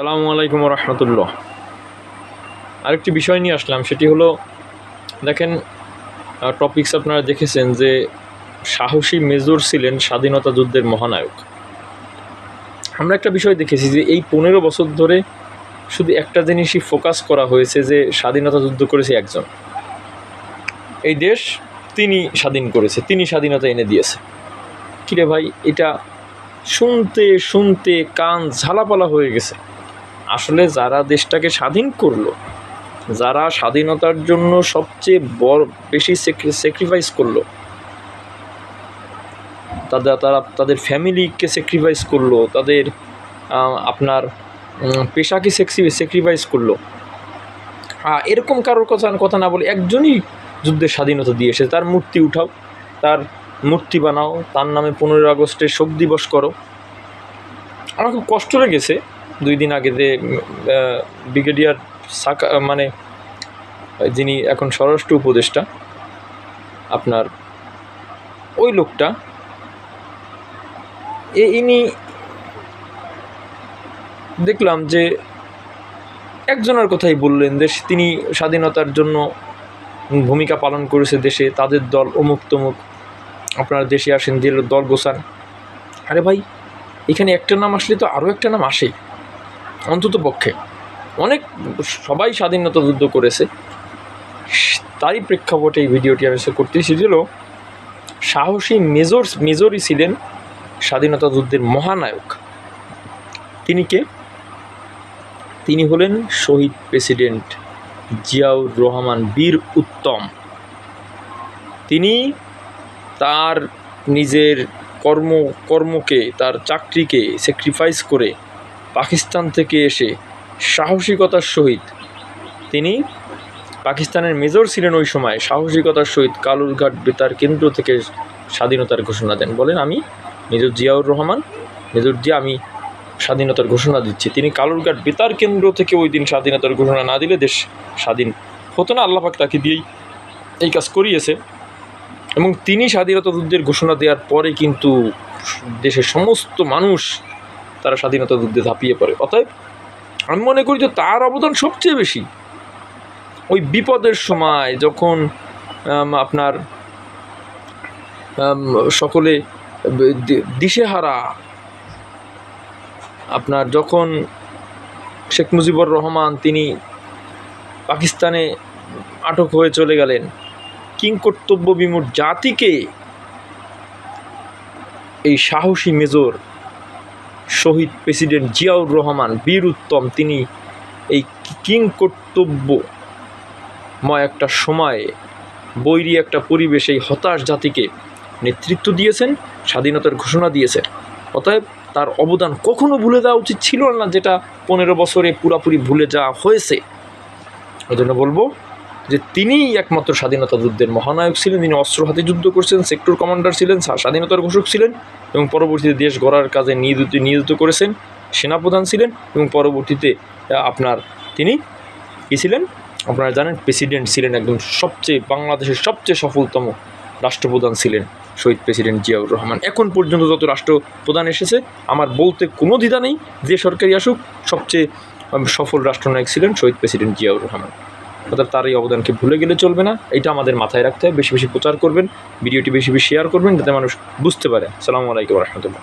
সালামু আলাইকুম রহমতুল্লাহ। আরেকটি বিষয় নিয়ে আসলাম, সেটি হলো, দেখেন টপিকস আপনারা দেখেছেন যে সাহসী মেজর ছিলেন স্বাধীনতা যুদ্ধের মহানায়ক। আমরা একটা বিষয় দেখেছি যে এই পনেরো বছর ধরে শুধু একটা জিনিসই ফোকাস করা হয়েছে যে স্বাধীনতা যুদ্ধ করেছে একজন। এই দেশ তিনি স্বাধীন করেছে, তিনি স্বাধীনতা এনে দিয়েছে। কিরে ভাই, এটা শুনতে শুনতে কান ঝালাপালা হয়ে গেছে। আসলে যারা দেশটাকে স্বাধীন করল, যারা স্বাধীনতার জন্য সবচেয়ে বড়, বেশি স্যাক্রিফাইস করল, তাদের, তারা, তাদের ফ্যামিলিকে স্যাক্রিফাইস করল, তাদের আপনার পেশাকে স্যাক্রিফাইস করল। হ্যাঁ এরকম কারোর কথা কথা না বলে একজনই যুদ্ধের স্বাধীনতা দিয়ে তার মূর্তি উঠাও, তার মূর্তি বানাও, তার নামে পনেরোই আগস্টে শোক দিবস করো। আমার খুব কষ্ট লেগেছে। দুই দিন আগে যে ব্রিগেডিয়ার সাকা মানে যিনি এখন স্বরাষ্ট্র উপদেষ্টা, আপনার ওই লোকটা, এ, ইনি দেখলাম যে একজনের কথাই বললেন যে তিনি স্বাধীনতার জন্য ভূমিকা পালন করেছে দেশে, তাদের দল অমুক তমুক, আপনার দেশে আসেন, যে দল গোসান আরে ভাই, এখানে একটা নাম আসলে তো আরও একটা নাম আসেই। অন্তত পক্ষে। অনেক সবাই স্বাধীনতা যুদ্ধ করেছে। তারই প্রেক্ষাপটে এই ভিডিওটি আমি করতেছি। সেটি হলো, সাহসী মেজর, মেজরই ছিলেন স্বাধীনতা যুদ্ধের মহানায়ক। তিনি কে? তিনি হলেন শহীদ প্রেসিডেন্ট জিয়াউর রহমান বীর উত্তম। তিনি তার নিজের কর্ম, কর্মকে, তার চাকরিকে স্যাক্রিফাইস করে পাকিস্তান থেকে এসে সাহসিকতার সহিত, তিনি পাকিস্তানের মেজর ছিলেন ওই সময়, সাহসিকতার সহিত কালুরঘাট বেতার কেন্দ্র থেকে স্বাধীনতার ঘোষণা দেন। বলেন, আমি মেজর জিয়াউর রহমান, মেজর জিয়া, আমি স্বাধীনতার ঘোষণা দিচ্ছি। তিনি কালুরঘাট বেতার কেন্দ্র থেকে ওই দিন স্বাধীনতার ঘোষণা না দিলে দেশ স্বাধীন হতো না। আল্লাপাক তাকে দিয়েই এই কাজ করিয়েছে। এবং তিনি স্বাধীনতা যুদ্ধের ঘোষণা দেওয়ার পরে কিন্তু দেশের সমস্ত মানুষ তারা স্বাধীনতা যুদ্ধে ঝাঁপিয়ে পড়ে। অতএব আমি মনে করি যে তার অবদান সবচেয়ে বেশি। ওই বিপদের সময় যখন আপনার সকলে দিশেহারা, আপনার যখন শেখ মুজিবুর রহমান তিনি পাকিস্তানে আটক হয়ে চলে গেলেন, কিং কর্তব্য বিমূর জাতিকে এই সাহসী মেজর শহীদ প্রেসিডেন্ট জিয়াউর রহমান বীর উত্তম, তিনি এই কিং কর্তব্যময় একটা সময়ে বৈরী একটা পরিবেশে, এই হতাশ জাতিকে নেতৃত্ব দিয়েছেন, স্বাধীনতার ঘোষণা দিয়েছেন। অতএব তার অবদান কখনো ভুলে দেওয়া উচিত ছিল না, যেটা পনেরো বছরে পুরাপুরি ভুলে যাওয়া হয়েছে। ওই জন্য বলব যে তিনিই একমাত্র স্বাধীনতা যুদ্ধের মহানায়ক ছিলেন, তিনি অস্ত্র হাতে যুদ্ধ করছেন, সেক্টর কমান্ডার ছিলেন স্বা- স্বাধীনতার ঘোষক ছিলেন। এবং পরবর্তীতে দেশ গড়ার কাজে নিয়োজিত নিয়োজিত করেছেন, সেনাপ্রধান ছিলেন এবং পরবর্তীতে আপনার তিনি কী ছিলেন? আপনারা জানেন, প্রেসিডেন্ট ছিলেন একদম সবচেয়ে, বাংলাদেশের সবচেয়ে সফলতম রাষ্ট্রপ্রধান ছিলেন শহীদ প্রেসিডেন্ট জিয়াউর রহমান। এখন পর্যন্ত যত রাষ্ট্রপ্রধান এসেছে, আমার বলতে কোনো দ্বিধা নেই যে সরকারি আসুক, সবচেয়ে সফল রাষ্ট্রনায়ক ছিলেন শহীদ প্রেসিডেন্ট জিয়াউর রহমান। অর্থাৎ তার এই অবদানকে ভুলে গেলে চলবে না। এটা আমাদের মাথায় রাখতে হবে। বেশি বেশি প্রচার করবেন, ভিডিওটি বেশি বেশি শেয়ার করবেন, যাতে মানুষ বুঝতে পারে। সালামু আলাইকুম রহমতুল্লাহ।